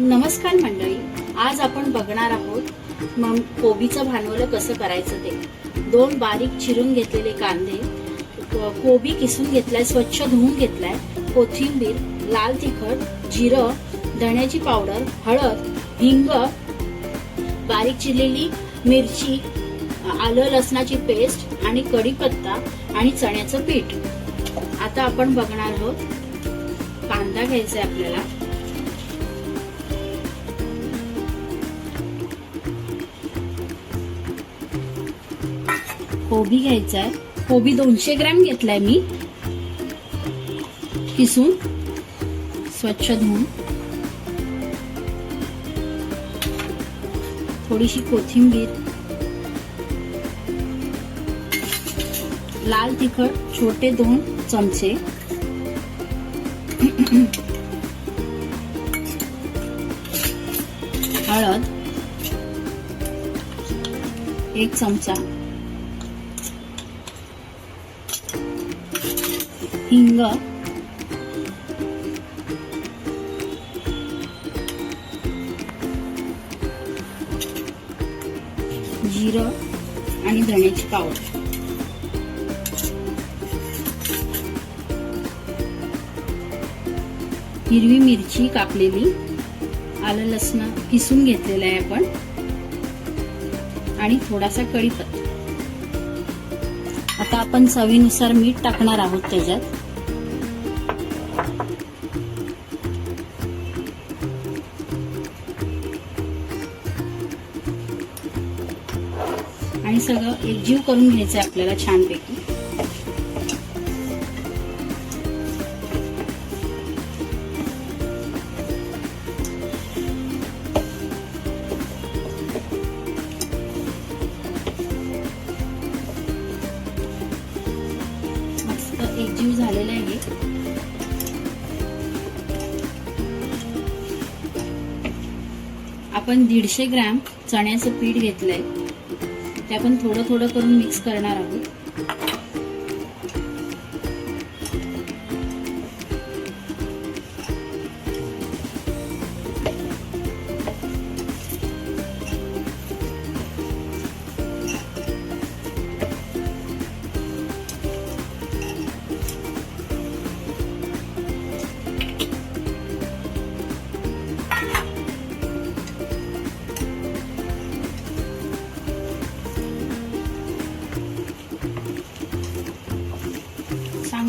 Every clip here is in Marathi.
नमस्कार मंडळी. आज आपण बघणार आहोत मग कोबीचं भांडवलं कसं करायचं ते. दोन बारीक चिरून घेतलेले कांदे कोबी किसून घेतलाय स्वच्छ धुवून घेतलाय कोथिंबीर लाल तिखट जिरं धण्याची पावडर हळद हिंग बारीक चिरलेली मिरची आलं लसणाची पेस्ट आणि कढीपत्ता आणि चण्याचं पीठ. आता आपण बघणार आहोत कांदा घ्यायचा आहे आपल्याला. कोबी घ्यायचा आहे कोबी दोनशे ग्रॅम घेतलाय मी. किसून स्वच्छ धुवून. थोडीशी कोथिंबीर. लाल तिखट छोटे दोन चमचे. हळद. एक चमचा. हिंग. जिरं आणि धण्याची पावड हिरवी मिरची कापलेली आलं लसण किसून घेतलेलं आहे आपण. आणि थोडासा कढीपत्ता. आता आपण चवीनुसार मीठ टाकणार आहोत त्याच्यात. आणि सगळं एकजीव करून घ्यायचं आहे आपल्याला छानपैकी. मस्त एकजीव झालेलं आहे आपण दीडशे ग्रॅम चण्याचं पीठ घेतलंय. ते आपण थोडं थोडं करून मिक्स करणार आहोत.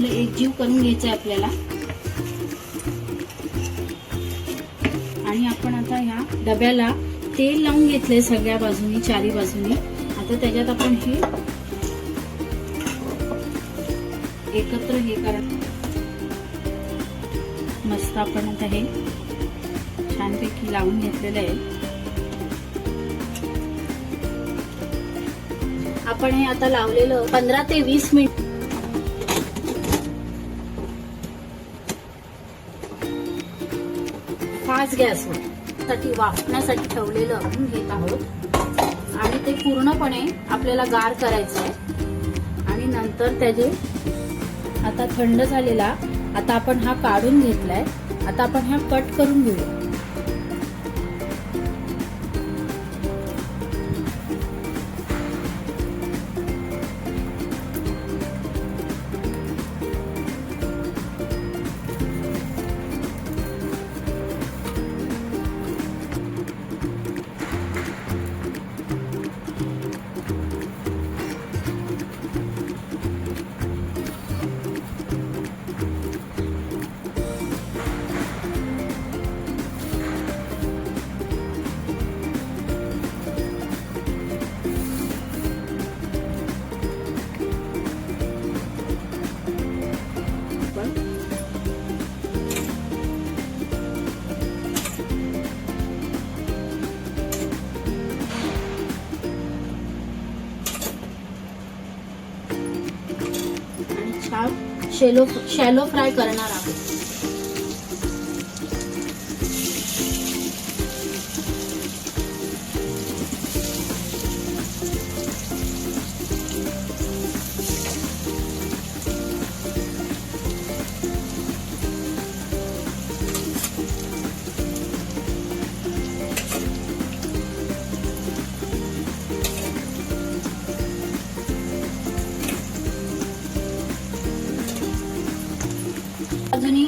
चांगलं एकजीव करून घ्यायचं आहे आपल्याला. आणि आपण आता ह्या डब्याला तेल लावून घेतलंय सगळ्या बाजूनी चारी बाजूनी. आता त्याच्यात आपण हे एकत्र हे करा. मस्त आपण आता हे छानपैकी लावून घेतलेलं आहे. आपण हे आता लावलेलं पंधरा ते वीस मिनिट. त्याच गॅसवर साठी वाफण्यासाठी ठेवलेलं आपण घेत आहोत. आणि ते पूर्णपणे आपल्याला गार करायचं आहे. आणि नंतर त्याचे आता थंड झालेला आता आपण हा काढून घेतलाय. आता आपण हा कट करून घेऊया. आणि शेलो शॅलो फ्राय करणार आहोत.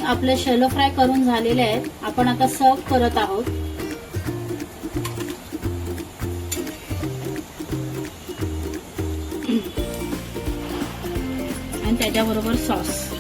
आपले शेलो फ्राय करून झालेले आहेत. आपण आता सर्व करत आहोत. आणि त्याच्याबरोबर सॉस